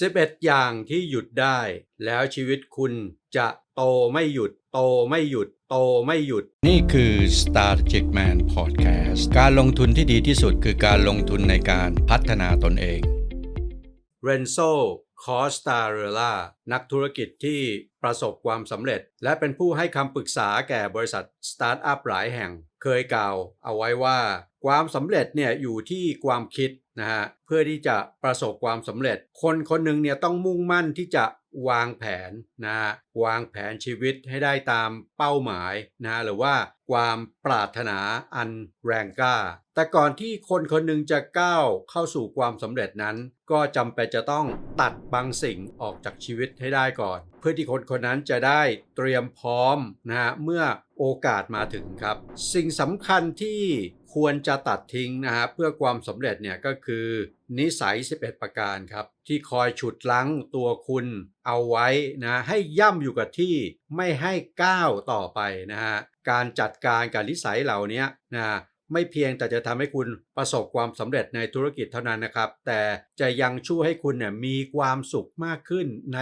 11 อย่างที่หยุดได้ แล้วชีวิตคุณจะโตไม่หยุด โตไม่หยุด โตไม่หยุด นี่คือ Strategic Man Podcast การลงทุนที่ดีที่สุดคือการลงทุนในการพัฒนาตนเองเรนโซคอสตาเรล่านักธุรกิจที่ประสบความสำเร็จ และเป็นผู้ให้คำปรึกษาแก่บริษัทสตาร์ทอัพหลายแห่ง เคยกล่าวเอาไว้ว่า ความสำเร็จเนี่ยอยู่ที่ความคิด นะฮะเพื่อที่จะประสบความสำเร็จ คนคนหนึ่งเนี่ยต้องมุ่งมั่นที่จะวางแผนนะฮะวางแผนชีวิตให้ได้ตามเป้าหมายนะฮะหรือว่าความปรารถนาอันแรงกล้า แต่ก่อนที่คนคนหนึ่งจะก้าวเข้าสู่ความสำเร็จนั้น ก็จำเป็นจะต้องตัดบางสิ่งออกจากชีวิตให้ได้ก่อน เพื่อที่คนคนนั้นจะได้เตรียมพร้อมนะฮะเมื่อโอกาสมาถึงครับ สิ่งสำคัญที่ ควรจะตัดทิ้งนะฮะเพื่อความสำเร็จเนี่ยก็คือ นิสัย 11 ประการครับ ที่คอยฉุดลั้งตัวคุณเอาไว้นะให้ย่ำอยู่กับที่ไม่ให้ก้าวต่อไปนะฮะการจัดการกับนิสัยเหล่านี้นะไม่เพียงแต่จะทำให้คุณประสบความสำเร็จในธุรกิจเท่านั้นนะครับ แต่จะยังช่วยให้คุณเนี่ยมีความสุขมากขึ้นใน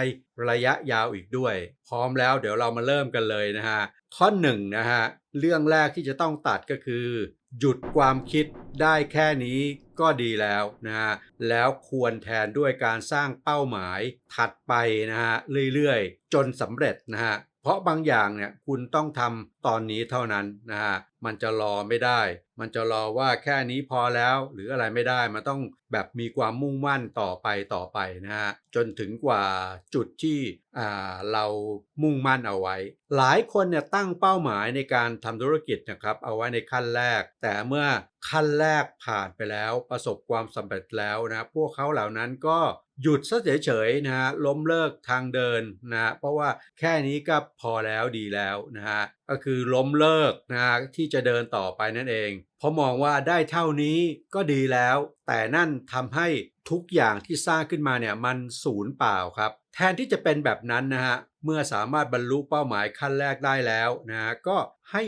ระยะยาวอีกด้วย พร้อมแล้วเดี๋ยวเรามาเริ่มกันเลยนะฮะข้อหนึ่งนะฮะเรื่องแรกที่จะต้องตัดก็คือ หยุดความคิดได้แค่นี้ก็ดีแล้วนะฮะแล้วควรแทนด้วยการสร้างเป้าหมายถัดไปนะฮะเรื่อยๆ จนสำเร็จนะฮะ เพราะบางอย่างเนี่ยคุณต้องทำตอนนี้เท่านั้นนะฮะมันจะรอไม่ได้ มันจะรอว่าแค่นี้พอแล้วหรืออะไรไม่ได้ มันต้องแบบมีความมุ่งมั่นต่อไปต่อไปนะฮะจนถึงกว่าจุดที่อ่าเรามุ่งมั่นเอาไว้ หลายคนเนี่ยตั้งเป้าหมายในการทำธุรกิจนะครับเอาไว้ในขั้นแรก แต่เมื่อขั้นแรกผ่านไปแล้วประสบความสำเร็จแล้วนะพวกเขาเหล่านั้นก็ หยุดซะเฉยๆนะฮะล้มเลิกทางเดินนะเพราะว่าแค่นี้ก็พอแล้วดีแล้วนะฮะก็คือล้มเลิกนะฮะที่จะเดินต่อไปนั่นเอง เพราะมองว่าได้เท่านี้ก็ดีแล้ว แต่นั่นทำให้ทุกอย่างที่สร้างขึ้นมาเนี่ยมันศูนย์เปล่าครับ แทนที่จะเป็นแบบนั้นนะฮะเมื่อสามารถบรรลุเป้าหมายขั้นแรกได้แล้วนะฮะก็ให้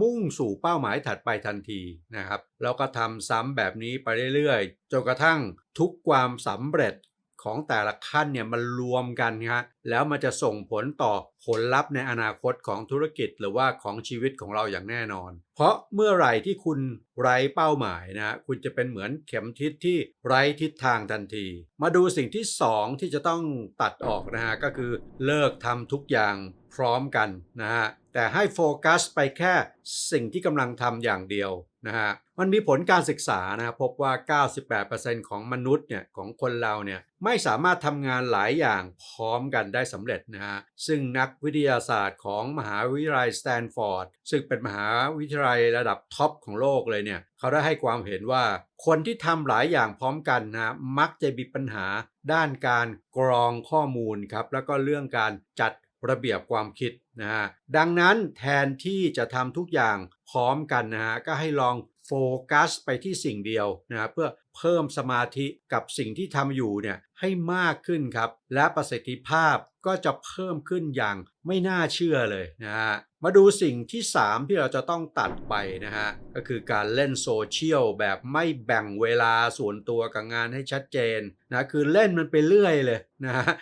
มุ่งสู่เป้าหมายถัดไปทันทีนะครับแล้วก็ทำซ้ำแบบนี้ไปเรื่อยๆจนกระทั่งทุกความสำเร็จ ของแต่ละขั้นเนี่ยมันรวมกันฮะแล้วมันจะส่งผลต่อผลลัพธ์ในอนาคตของธุรกิจหรือว่าของชีวิตของเราอย่างแน่นอน เพราะเมื่อไหร่ที่คุณไร้เป้าหมายนะคุณจะเป็นเหมือนเข็มทิศที่ไร้ทิศทางทันที มาดูสิ่งที่ 2 ที่จะต้องตัดออกนะฮะก็คือเลิกทำทุกอย่างพร้อมกันนะฮะ แต่ให้โฟกัสไปแค่สิ่งที่กำลังทำอย่างเดียวนะฮะมันมีผลการศึกษานะพบว่า 98%ของมนุษย์เนี่ยของคนเราเนี่ยไม่สามารถทำงานหลายอย่างพร้อมกันได้สำเร็จนะฮะซึ่งนักวิทยาศาสตร์ของมหาวิทยาลัยสแตนฟอร์ดซึ่งเป็นมหาวิทยาลัยระดับท็อปของโลกเลยเนี่ยเขาได้ให้ความเห็นว่า คนที่ทำหลายอย่างพร้อมกันนะมักจะมีปัญหาด้านการกรองข้อมูลครับแล้วก็เรื่องการจัด ระเบียบความคิดนะฮะดังนั้นแทนที่จะทำทุกอย่างพร้อมกันนะฮะก็ให้ลองโฟกัสไปที่สิ่งเดียวนะเพื่อเพิ่มสมาธิกับสิ่งที่ทำอยู่เนี่ยให้มากขึ้นครับ และประสิทธิภาพก็จะเพิ่มขึ้นอย่างไม่น่าเชื่อเลยนะฮะมาดูสิ่งที่ 3 ที่เราจะต้องตัดไปนะฮะก็คือการเล่นโซเชียลแบบไม่แบ่งเวลาส่วนตัวกับงานให้ชัดเจนนะคือเล่นมันไปเรื่อยเลยนะฮะ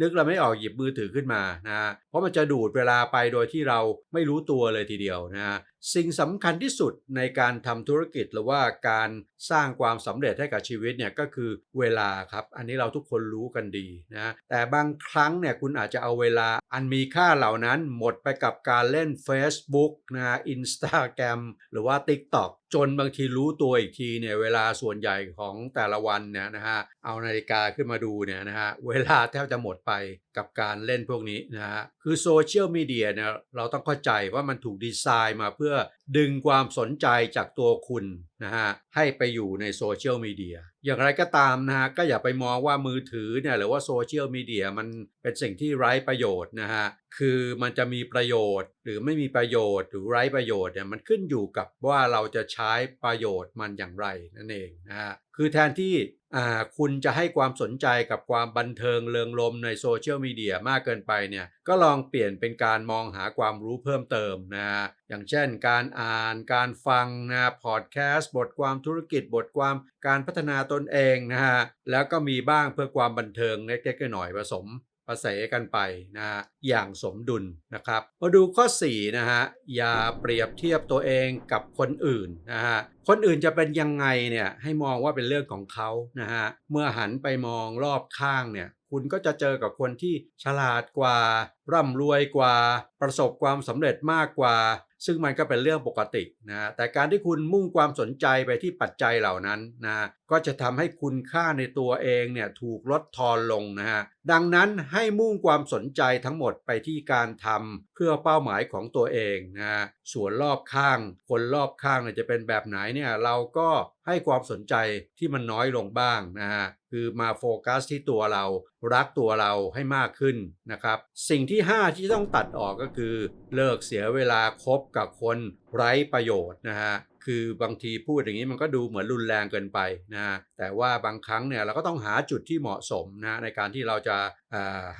นึกเราไม่ออกหยิบมือถือขึ้นมานะฮะเพราะมันจะดูดเวลาไปโดยที่เราไม่รู้ตัวเลยทีเดียวนะฮะ สิ่งสำคัญที่สุดในการทำธุรกิจหรือว่าการสร้างความสำเร็จให้กับชีวิตเนี่ยก็คือเวลาครับ อันนี้เราทุกคนรู้กันดีนะแต่บางครั้งเนี่ยคุณอาจจะเอาเวลาอันมีค่าเหล่านั้นหมดไปกับการเล่น Facebook นะอินสตาแกรมหรือว่า TikTok จนบางทีรู้ตัวอีกทีเนี่ยเวลาส่วนใหญ่ของแต่ละวันเนี่ยนะฮะเอานาฬิกาขึ้นมาดูเนี่ยนะฮะเวลาแทบจะหมดไปกับการเล่นพวกนี้นะฮะคือโซเชียลมีเดียเนี่ยเราต้องเข้าใจว่ามันถูกดีไซน์มาเพื่อดึงความสนใจจากตัวคุณนะฮะให้ไปอยู่ในโซเชียลมีเดียอย่างไรก็ตามนะฮะก็อย่าไปมองว่ามือถือเนี่ยหรือว่าโซเชียลมีเดียมันเป็นสิ่งที่ไร้ประโยชน์นะฮะคือมันจะมีประโยชน์ หรือไม่มีประโยชน์หรือไร้ประโยชน์เนี่ยมันขึ้นอยู่กับว่าเราจะใช้ประโยชน์มันอย่างไรนั่นเองนะฮะคือแทนที่ คุณจะให้ความสนใจกับความบันเทิงเริงรมในโซเชียลมีเดียมากเกินไปเนี่ยก็ลองเปลี่ยนเป็นการมองหาความรู้เพิ่มเติมนะฮะอย่างเช่น การอ่านการฟังนะพอดแคสต์บทความธุรกิจบทความการพัฒนาตนเองนะฮะแล้วก็มีบ้างเพื่อความบันเทิงเล็กๆน้อยผสม ประเสกันไปนะฮะอย่างสมดุลนะครับมาดูข้อ4นะฮะอย่าเปรียบเทียบตัวเองกับคนอื่นนะฮะคนอื่นจะเป็นยังไงเนี่ยให้มองว่าเป็นเรื่องของเขานะฮะเมื่อหันไปมองรอบข้างเนี่ยคุณก็จะเจอกับคนที่ฉลาดกว่า ร่ำรวยกว่า ประสบความสำเร็จมากกว่า ซึ่งมันก็เป็นเรื่องปกตินะแต่การที่คุณมุ่งความสนใจไปที่ปัจจัยเหล่านั้นนะก็จะทำให้คุณค่าในตัวเองเนี่ยถูกลดทอนลงนะฮะดังนั้นให้มุ่งความสนใจทั้งหมดไปที่การทำเพื่อเป้าหมายของตัวเองนะส่วนรอบข้าง คนรอบข้างเนี่ยจะเป็นแบบไหนเนี่ยเราก็ให้ความสนใจที่มันน้อยลงบ้างนะฮะ คือมาโฟกัสที่ตัวเรา รักตัวเราให้มากขึ้นนะครับ สิ่งที่ 5 ที่ต้องตัดออกก็คือ เลิกเสียเวลาคบกับคนไร้ประโยชน์นะฮะคือบางทีพูดอย่างนี้มันก็ดูเหมือนรุนแรงเกินไปนะ แต่ว่าบางครั้งเนี่ยเราก็ต้องหาจุดที่เหมาะสมนะในการที่เราจะ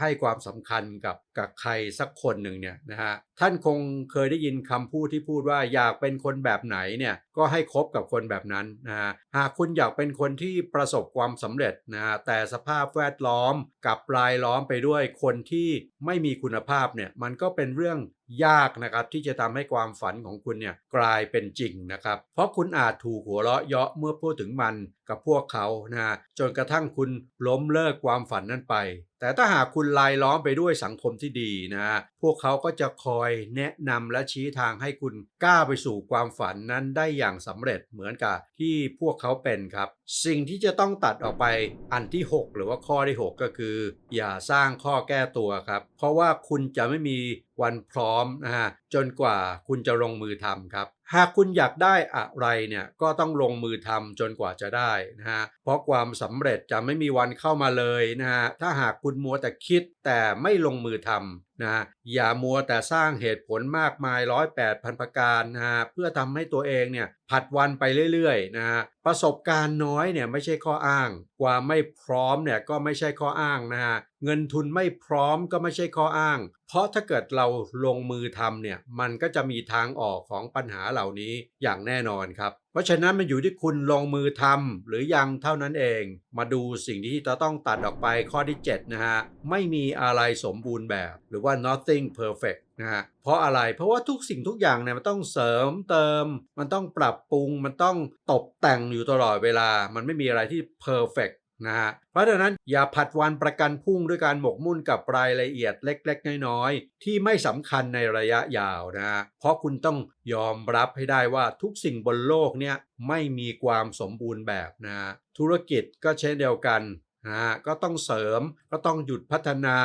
ให้ความสำคัญกับกับใครสักคนหนึ่งเนี่ยนะฮะท่านคงเคยได้ยินคำพูดที่พูดว่าอยากเป็นคนแบบไหนเนี่ยก็ให้คบกับคนแบบนั้นนะฮะหากคุณอยากเป็นคนที่ประสบความสำเร็จนะฮะแต่สภาพแวดล้อมกับรายล้อมไปด้วยคนที่ไม่มีคุณภาพเนี่ยมันก็เป็นเรื่องยากนะครับที่จะทำให้ความฝันของคุณเนี่ยกลายเป็นจริงนะครับ เพราะคุณอาจถูกหัวเราะเยาะเมื่อพูดถึงมันกับพวกเขานะจนกระทั่งคุณล้มเลิกความฝันนั้นไป แต่ถ้าหากคุณลายล้อมไปด้วยสังคมที่ดีนะพวกเขาก็จะคอยแนะนำและชี้ทางให้คุณก้าวไปสู่ความฝันนั้นได้อย่างสำเร็จเหมือนกับที่พวกเขาเป็นครับ สิ่งที่จะต้องตัดออกไปอันที่ 6 หรือว่าข้อที่ 6 ก็คือ อย่าสร้างข้อแก้ตัวครับ เพราะว่าคุณจะไม่มีวันพร้อมนะฮะจนกว่าคุณจะลงมือทำครับ หากคุณอยากได้อะไรเนี่ยก็ต้องลงมือทำจนกว่าจะได้นะฮะเพราะความสำเร็จจะไม่มีวันเข้ามาเลยนะฮะถ้าหากคุณคุณมัวแต่คิดแต่ไม่ลงมือทำนะอย่ามัวแต่สร้างเหตุผลมากมายร้อยแปดพันประการนะฮะเพื่อทำให้ตัวเองเนี่ยผัดวันไปเรื่อยๆนะฮะประสบการณ์น้อยเนี่ยไม่ใช่ข้ออ้าง ความไม่พร้อมเนี่ยก็ไม่ใช่ข้ออ้างนะฮะเงินทุนไม่พร้อมก็ไม่ใช่ข้ออ้าง เพราะถ้าเกิดเราลงมือทำเนี่ยมันก็จะมีทางออกของปัญหาเหล่านี้อย่างแน่นอนครับ เพราะฉะนั้นมันอยู่ที่คุณลงมือทำหรือยังเท่านั้นเอง มาดูสิ่งที่จะต้องตัดออกไปข้อที่ 7 นะฮะ ไม่มีอะไรสมบูรณ์แบบ หรือว่า nothing perfect นะฮะเพราะอะไรเพราะว่าทุกสิ่งทุกอย่างเนี่ยมันต้องเสริมเติม มันต้องปรับปรุงมันต้องตกแต่งอยู่ตลอดเวลา มันไม่มีอะไรที่ perfect นะฮะเพราะฉะนั้นอย่าผัดวันประกันพุ่งด้วยการหมกมุ่นกับรายละเอียดเล็ก ๆ น้อยๆ ที่ไม่สำคัญในระยะยาวนะฮะเพราะคุณต้องยอมรับให้ได้ว่าทุกสิ่งบนโลกเนี่ยไม่มีความสมบูรณ์แบบนะฮะธุรกิจก็เช่นเดียวกันนะฮะก็ต้องเสริมก็ต้องหยุดพัฒนา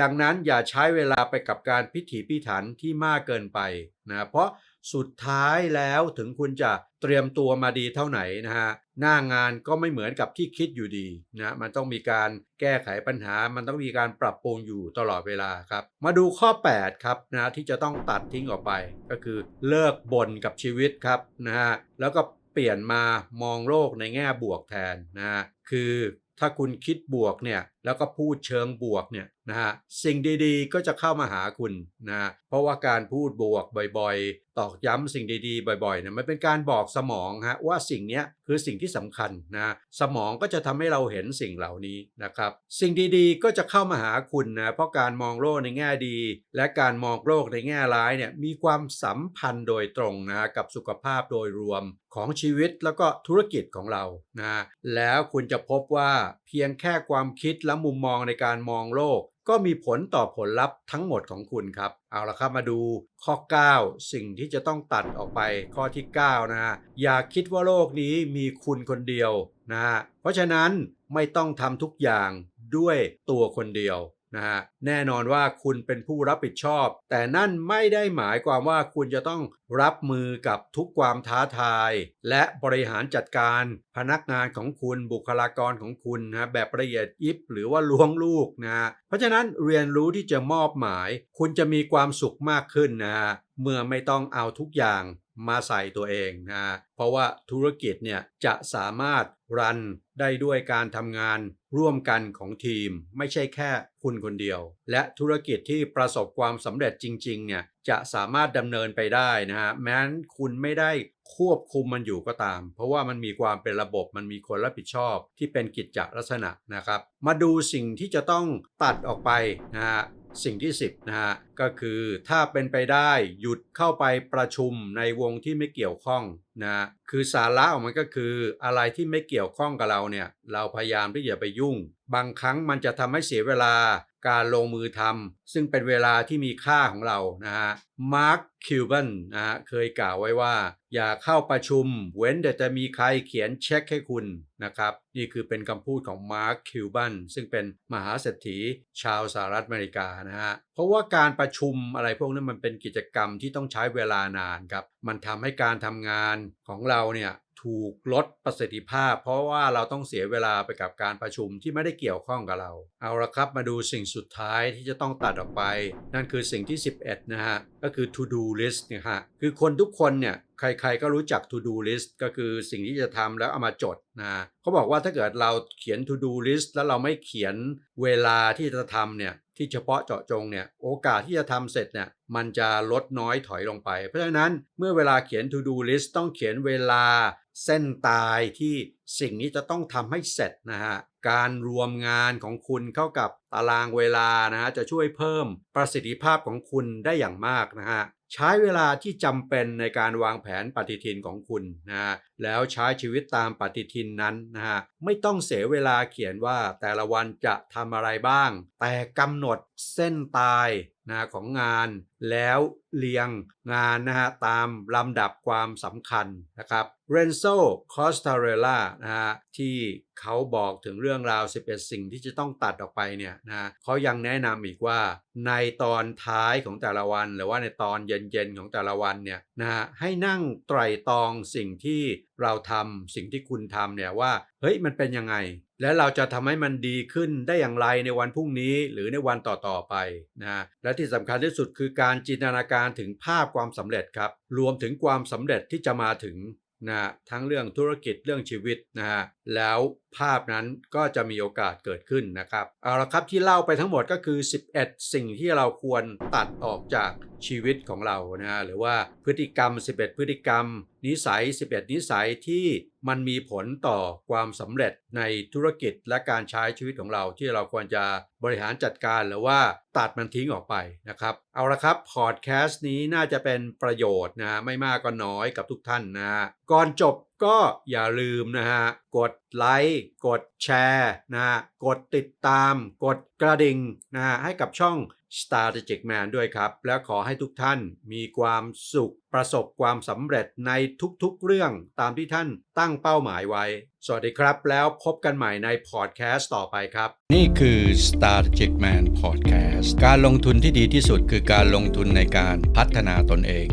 ดังนั้นอย่าใช้เวลาไปกับการพิถีพิถันที่มากเกินไปนะเพราะ สุดท้ายแล้วถึงคุณจะเตรียมตัวมาดีเท่าไหนนะฮะหน้างานก็ไม่เหมือนกับที่คิดอยู่ดีนะมันต้องมีการแก้ไขปัญหา มันต้องมีการปรับปรุงอยู่ตลอดเวลาครับ มาดูข้อ 8 ครับนะที่จะต้องตัดทิ้งออกไป ก็คือเลิกบ่นกับชีวิตครับนะฮะแล้วก็เปลี่ยนมามองโลกในแง่บวกแทนนะฮะคือถ้าคุณคิดบวกเนี่ย แล้วก็พูดเชิงบวกเนี่ยนะฮะสิ่งดีๆ ก็จะเข้ามาหาคุณนะเพราะว่าการพูดบวกบ่อยๆ ตอกย้ำสิ่งดีๆ บ่อยๆเนี่ยมันเป็นการบอกสมองฮะว่าสิ่งนี้คือสิ่งที่สำคัญนะสมองก็จะทำให้เราเห็นสิ่งเหล่านี้นะครับสิ่งดีๆก็จะเข้ามาหาคุณนะเพราะการมองโลกในแง่ดี และการมองโลกในแง่ร้ายเนี่ยมีความสัมพันธ์โดยตรงนะกับสุขภาพโดยรวมของชีวิตแล้วก็ธุรกิจของเรานะแล้วคุณจะพบว่าเพียงแค่ความคิดและมุมมองในการมองโลก ก็มีผลต่อผลลัพธ์ทั้งหมดของคุณครับ เอาละครับมาดูข้อ 9 สิ่งที่จะต้องตัดออกไปข้อที่ 9 นะฮะอย่าคิดว่าโลกนี้มีคุณคนเดียวนะฮะเพราะฉะนั้นไม่ต้องทำทุกอย่างด้วยตัวคนเดียว นะฮะแน่นอนว่าคุณเป็นผู้รับผิดชอบ แต่นั่นไม่ได้หมายความว่าคุณจะต้องรับมือกับทุกความท้าทาย และบริหารจัดการพนักงานของคุณบุคลากรของคุณนะแบบละเอียดยิบหรือว่าล้วงลูกนะเพราะฉะนั้นเรียนรู้ที่จะมอบหมาย คุณจะมีความสุขมากขึ้นนะฮะเมื่อไม่ต้องเอาทุกอย่างมาใส่ตัวเองนะฮะเพราะว่าธุรกิจเนี่ยจะสามารถรันได้ด้วยการทำงาน ร่วมกันของทีม ไม่ใช่แค่คุณคนเดียว และธุรกิจที่ประสบความสำเร็จจริงๆเนี่ยจะสามารถดำเนินไปได้นะฮะแม้นคุณไม่ได้ควบคุมมันอยู่ก็ตาม เพราะว่ามันมีความเป็นระบบมันมีคนรับผิดชอบที่เป็นกิจจลักษณะนะครับ มาดูสิ่งที่จะต้องตัดออกไปนะฮะ สิ่งที่ 10นะฮะก็คือถ้าเป็นไปได้หยุดเข้าไปประชุมในวงที่ไม่เกี่ยวข้องนะคือสาระของมันก็คืออะไรที่ไม่เกี่ยวข้องกับเราเนี่ยเราพยายามที่อย่าไปยุ่ง บางครั้งมันจะทำให้เสียเวลาการลงมือทำซึ่งเป็นเวลาที่มีค่าของเรานะฮะมาร์คคิวบันนะฮะเคยกล่าวไว้ว่า อย่าเข้าประชุม เว้นแต่จะมีใครเขียนเช็คให้คุณนะครับ นี่คือเป็นคำพูดของมาร์คคิวบันซึ่งเป็นมหาเศรษฐีชาวสหรัฐอเมริกานะฮะเพราะว่าการประชุมอะไรพวกนั้นมันเป็นกิจกรรมที่ต้องใช้เวลานานครับ มันทำให้การทำงานของเราเนี่ย ถูกลดประสิทธิภาพ เพราะว่าเราต้องเสียเวลาไปกับการประชุมที่ไม่ได้เกี่ยวข้องกับเรา เอาละครับมาดูสิ่งสุดท้ายที่จะต้องตัดออกไป นั่นคือสิ่งที่ 11 นะฮะ ก็คือ to do list นะฮะ คือคนทุกคนเนี่ยใครๆก็รู้จัก to do list ก็คือสิ่งที่จะทำแล้วเอามาจดนะเขาบอกว่าถ้าเกิดเราเขียน to do list แล้วเราไม่เขียนเวลาที่จะทำเนี่ยที่เฉพาะเจาะจงเนี่ยโอกาสที่จะทำเสร็จเนี่ยมันจะลดน้อยถอยลงไป เพราะฉะนั้นเมื่อเวลาเขียน to do list ต้องเขียนเวลา เส้นตายที่สิ่งนี้จะต้องทำให้เสร็จนะฮะการรวมงานของคุณเข้ากับตารางเวลานะฮะจะช่วยเพิ่มประสิทธิภาพของคุณได้อย่างมากนะฮะใช้เวลาที่จำเป็นในการวางแผนปฏิทินของคุณนะฮะแล้วใช้ชีวิตตามปฏิทินนั้นนะฮะไม่ต้องเสียเวลาเขียนว่าแต่ละวันจะทำอะไรบ้าง แต่กำหนดเส้นตายนะของงานแล้ว เรียงงานนะฮะตามลำดับความสำคัญนะครับเรนโซคอสตาเรล่านะฮะที่เขาบอกถึงเรื่องราว 11 สิ่งที่จะต้องตัดออกไปเนี่ยนะเขายังแนะนำอีกว่าในตอนท้ายของแต่ละวัน หรือว่าในตอนเย็นๆของแต่ละวันเนี่ยนะฮะให้นั่งไตรตรองสิ่งที่เราทำสิ่งที่คุณทำเนี่ยว่าเฮ้ยมันเป็นยังไง และเราจะทำให้มันดีขึ้นได้อย่างไรในวันพรุ่งนี้หรือในวันต่อๆไปนะและที่สำคัญที่สุดคือการจินตนาการถึงภาพความสำเร็จครับ รวมถึงความสำเร็จที่จะมาถึงนะทั้งเรื่องธุรกิจเรื่องชีวิตนะฮะแล้วภาพนั้นก็จะมีโอกาสเกิดขึ้นนะครับเอาละครับที่เล่าไปทั้งหมดก็คือ 11 สิ่งที่เราควรตัดออกจากชีวิตของเรานะฮะหรือว่าพฤติกรรม 11 พฤติกรรม นิสัย 11 นิสัยที่ มันมีผลต่อความสำเร็จในธุรกิจและการใช้ชีวิตของเราที่เราควรจะบริหารจัดการหรือว่าตัดมันทิ้งออกไปนะครับ เอาละครับพอดแคสต์นี้น่าจะเป็นประโยชน์นะฮะไม่มากก็น้อยกับทุกท่านนะฮะก่อนจบ ก็อย่าลืมนะฮะ กดไลค์กดแชร์นะฮะ กดติดตาม กดกระดิ่งนะฮะ ให้กับช่อง Strategic Man ด้วยครับ แล้วขอให้ทุกท่านมีความสุขประสบความสำเร็จในทุกๆเรื่องตามที่ท่านตั้งเป้าหมายไว้ สวัสดีครับแล้วพบกันใหม่ในพอดแคสต์ต่อไปครับ นี่คือ Strategic Man Podcast การลงทุนที่ดีที่สุดคือการลงทุนในการพัฒนาตนเอง